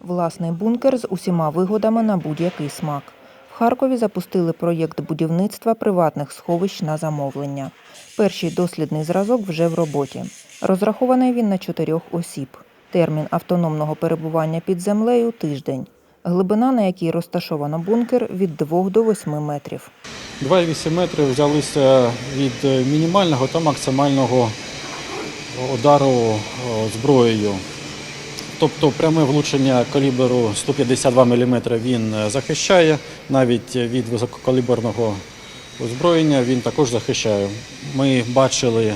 Власний бункер з усіма вигодами на будь-який смак. В Харкові запустили проєкт будівництва приватних сховищ на замовлення. Перший дослідний зразок вже в роботі. Розрахований він на чотирьох осіб. Термін автономного перебування під землею тиждень. Глибина, на якій розташовано бункер, від 2 до 8 метрів. 2,8 метри взялися від е, мінімального та максимального удару зброєю. Тобто пряме влучення калібру 152 мм він е, захищає, навіть від висококаліберного озброєння він також захищає. Ми бачили,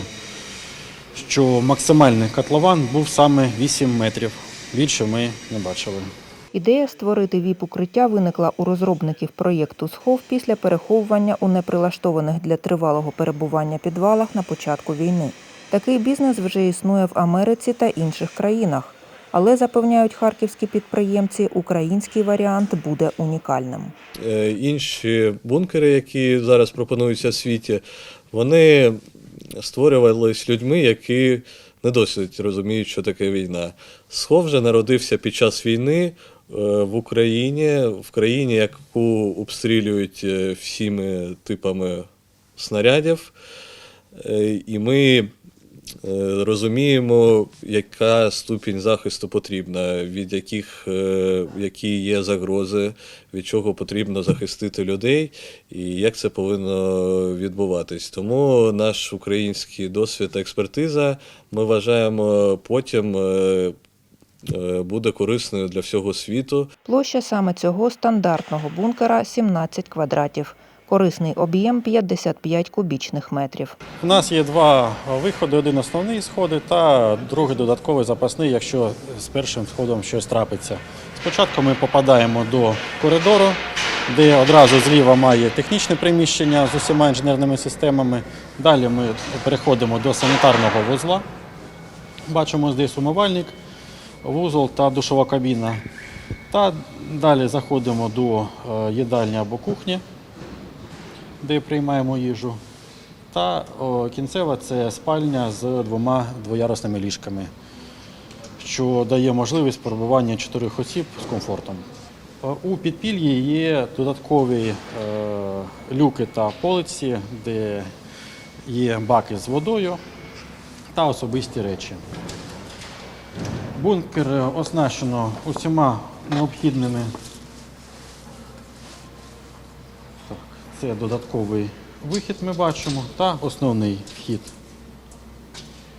що максимальний котлован був саме 8 метрів. Більше ми не бачили. Ідея створити ВІП-укриття виникла у розробників проєкту «Схов» після переховування у неприлаштованих для тривалого перебування підвалах на початку війни. Такий бізнес вже існує в Америці та інших країнах. Але запевняють харківські підприємці, український варіант буде унікальним. Е, Інші бункери, які зараз пропонуються в світі, вони створювались людьми, які не досить розуміють, що таке війна. Схов же народився під час війни е, в Україні, в країні, яку обстрілюють е, всіми типами снарядів. І ми розуміємо, яка ступінь захисту потрібна, від яких е, які є загрози, від чого потрібно захистити людей, і як це повинно відбуватись. Тому наш український досвід та експертиза ми вважаємо потім. е, е, Буде корисною для всього світу. Площа саме цього стандартного бункера 17 квадратів. Корисний об'єм 55 кубічних метрів. У нас є два виходи: один основний сходи та другий додатковий запасний, якщо з першим сходом щось трапиться. Спочатку ми попадаємо до коридору, де одразу зліва має технічне приміщення з усіма інженерними системами. Далі ми переходимо до санітарного вузла. Бачимо здесь умивальник, вузол та душова кабіна. Та далі заходимо до е, їдальні або кухні, де приймаємо їжу. Та о, кінцева це спальня з двома двоярусними ліжками, що дає можливість перебування чотирьох осіб з комфортом. Е, У підпіллі є додаткові е, люки та полиці, де є баки з водою та особисті речі. Бункер оснащено усіма необхідними. Це додатковий вихід ми бачимо та основний вхід.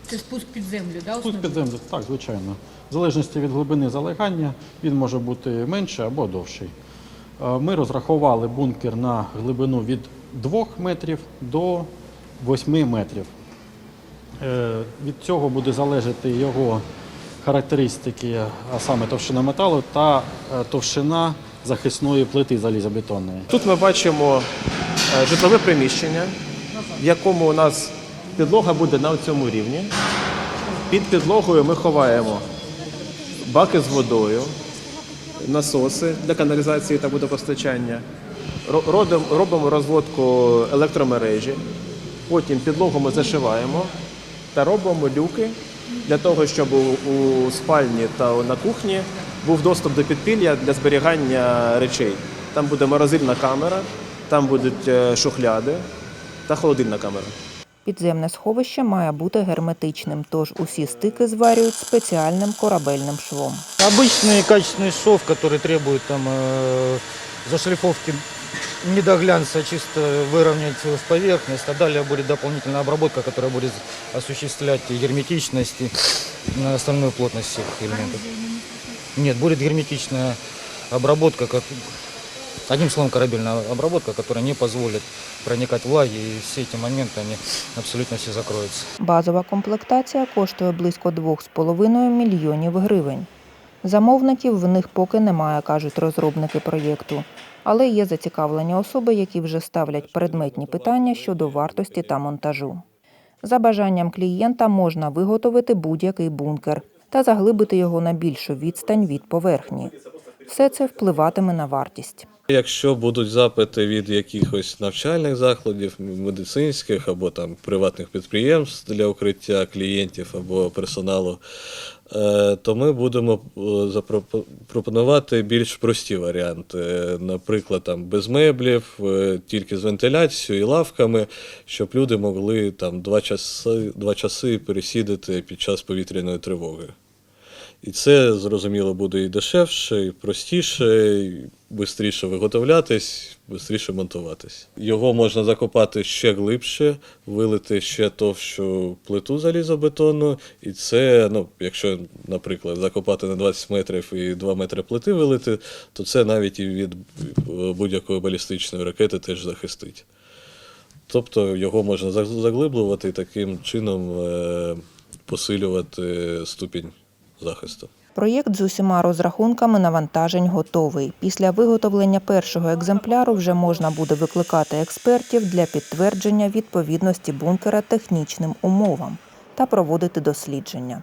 Це спуск під землю, да? Тут основний? під землю, так, звичайно. В залежності від глибини залегання він може бути менший або довший. Е, Ми розрахували бункер на глибину від 2 метрів до 8 метрів. Е, Від цього буде залежати його характеристики, а саме товщина металу та е, товщина захисної плити залізобетонної. Тут ми бачимо житлове приміщення, в якому у нас підлога буде на цьому рівні. Під підлогою ми ховаємо баки з водою, насоси для каналізації та водопостачання. Робимо розводку електромережі, потім підлогу ми зашиваємо та робимо люки для того, щоб у, у спальні та на кухні був доступ до підпілля для зберігання речей. Там буде морозильна камера, там будуть е, шухляди та холодильна камера. Підземне сховище має бути герметичним, тож усі стики зварюють спеціальним корабельним швом. Обычный качественный шов, который требует там э, зашлифовки не до глянца, чисто выровнять э, поверхность, а далее будет дополнительная обработка, которая будет осуществлять герметичность и э, остальную плотность всех элементов. Нет, будет герметичная обработка, как одним словом корабельная обработка, которая не позволит проникать влаге, и все эти моменты, они абсолютно все закроются. Базова комплектація коштує близько 2,5 мільйонів гривень. Замовників в них поки немає, кажуть розробники проєкту. Але є зацікавлені особи, які вже ставлять предметні питання щодо вартості та монтажу. За бажанням клієнта можна виготовити будь-який бункер та заглибити його на більшу відстань від поверхні. Все це впливатиме на вартість. Якщо будуть запити від якихось навчальних закладів, медицинських або там приватних підприємств для укриття клієнтів або персоналу, е, то ми будемо е, запропо- пропонувати більш прості варіанти. Е, Наприклад, там без меблів, тільки з вентиляцією і лавками, щоб люди могли там два часи, два часи пересідати під час повітряної тривоги. І це, зрозуміло, буде і дешевше, і простіше, і швидше виготовлятись, швидше монтуватись. Його можна закопати ще глибше, вилити ще товщу плиту залізобетонну. І це, ну, якщо, наприклад, закопати на 20 метрів і 2 метри плити вилити, то це навіть і від е, будь-якої балістичної ракети теж захистить. Тобто його можна заглиблювати і таким чином е, посилювати ступінь захисту. Проєкт з усіма розрахунками навантажень готовий. Після виготовлення першого екземпляру вже можна буде викликати експертів для підтвердження відповідності бункера технічним умовам та проводити дослідження.